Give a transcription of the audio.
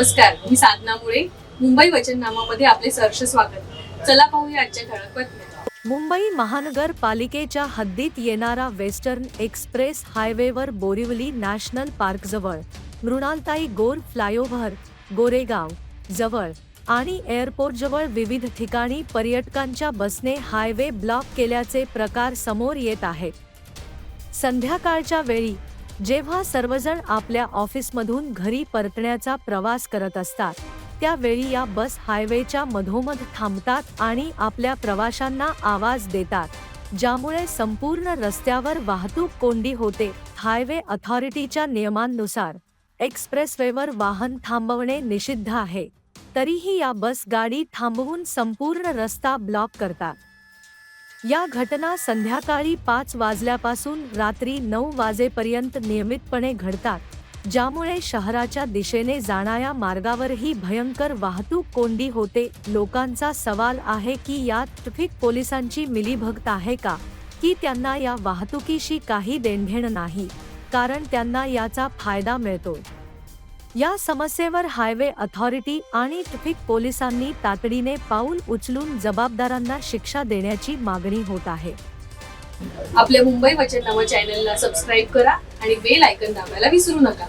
नमस्कार मी साधना मुळे मुंबई वचननामामध्ये आपले सहर्ष स्वागत. चला पाहूया आजच्या ठळक बातम्या. मुंबई महानगरपालिकेच्या हद्दीत येणारा वेस्टर्न एक्सप्रेस हायवेवर बोरिवली नॅशनल पार्कजवळ मृणालताई गोर फ्लायओव्हर गोरेगाव जवळ. आणि एअरपोर्टजवळ विविध ठिकाणी पर्यटकांच्या बसने हायवे ब्लॉक केल्याचे प्रकार समोर येत आहेत. संध्याकाळच्या वेळी जेव्हा सर्वजण आपल्या ऑफिसमधून घरी परतण्याचा प्रवास करत असतात त्यावेळी या बस हायवेच्या मधोमध थांबतात आणि आपल्या प्रवाशांना आवाज देतात ज्यामुळे संपूर्ण रस्त्यावर वाहतूक कोंडी होते. हायवे अथॉरिटीच्या नियमांनुसार एक्सप्रेसवेवर वाहन थांबवणे निषिद्ध आहे. तरीही या बस गाडी थांबवून संपूर्ण रस्ता ब्लॉक करतात. या घटना संध्याकाळी पाच वाजल्यापासून रात्री नऊ वाजेपर्यंत नियमितपणे घडतात ज्यामुळे शहराच्या दिशेने जाणाऱ्या मार्गावरही भयंकर वाहतूक कोंडी होते. लोकांचा सवाल आहे की यात ट्रॅफिक पोलिसांची मिलीभगत आहे का की त्यांना या वाहतुकीशी काही देणघेण नाही कारण त्यांना याचा फायदा मिळतो या समस्येवर हायवे अथॉरिटी आणि ट्रॅफिक पोलिसांनी तातडीने पाऊल उचलून जबाबदारांना शिक्षा देण्याची मागणी होत आहे. आपल्या मुंबई वचननामा चॅनलला सबस्क्राईब करा आणि बेल आयकन दाबायला विसरू नका.